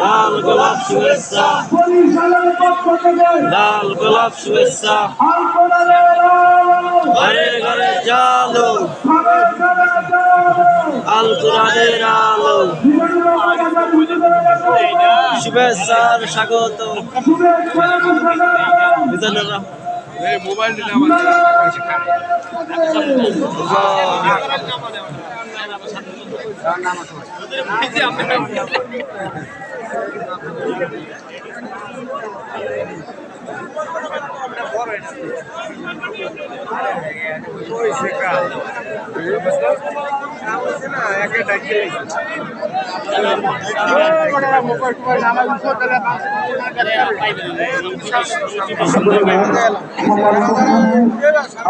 লাল গোলাপ শুভেচ্ছা। বরিশালের পক্ষ থেকে লাল গোলাপ শুভেচ্ছা। ঘরে ঘরে জালো। আল কোরআনের আলো। শুভেচ্ছার স্বাগত। মোবাইল দিলে আমার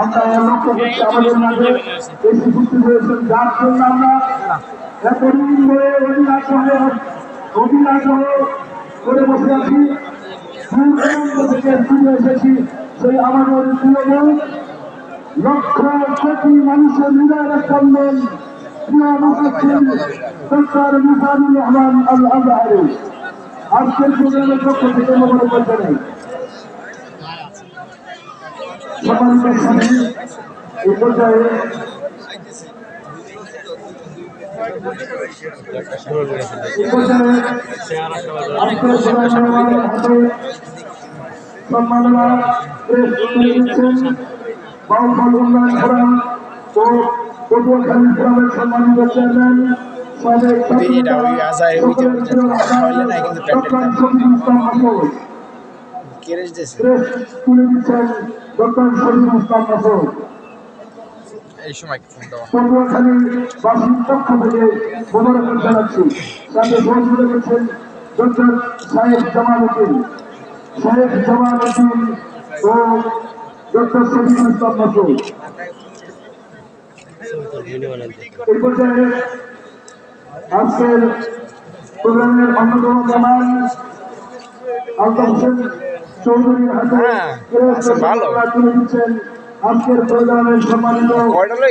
আমরা লক্ষ্য করছি আমাদের মাঝে এই শিশুটি রয়েছেন যার জন্য আমরা করে বসে আছি থেকে ফিরে এসেছি সেই আমাদের প্রিয় লক্ষ কোটি মানুষের হৃদয়ের স্পন্দন প্রিয় মুখাচ্ছেন ডক্টর মুসানুর রহমান আল আজহারি আজকের প্রোগ্রামের পক্ষ থেকে মনে করতে নেই সম্মানিত এই পর্যায়ে এই পর্যায়ে আজকের প্রোগ্রামের হাতে সম্মাননা প্রেস তুলে দিচ্ছেন বাউফল উন্নয়ন ফোরাম ও পটুয়াখালী ফোরামের সম্মানিত চেয়ারম্যান সাবেক এটা ওই আজায় ওইটা হইলে না কিন্তু প্যান্ডেল ডক্টর শফিকুল এই সময় ফোন দেওয়া পটুয়াখালী বাসীর পক্ষ থেকে মোবারকবাদ জানাচ্ছি। তাকে সহযোগিতা করছেন ডক্টর সাহেব জামাল উদ্দিন। সাহেব জামাল উদ্দিন ও ডক্টর শফিকুল ইসলাম মাসুদ আজকের প্রোগ্রামের অন্যতম জামান আলতাফ হোসেন হাতে হ্যাঁ, আচ্ছা, ভালো। দিচ্ছেন। আজকের প্রোগ্রামের সম্মানিত?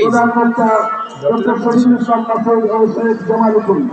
প্রধান বক্তা ডক্টর শফিকুল ইসলাম মাসুদ ও শেখ জামাল উদ্দিন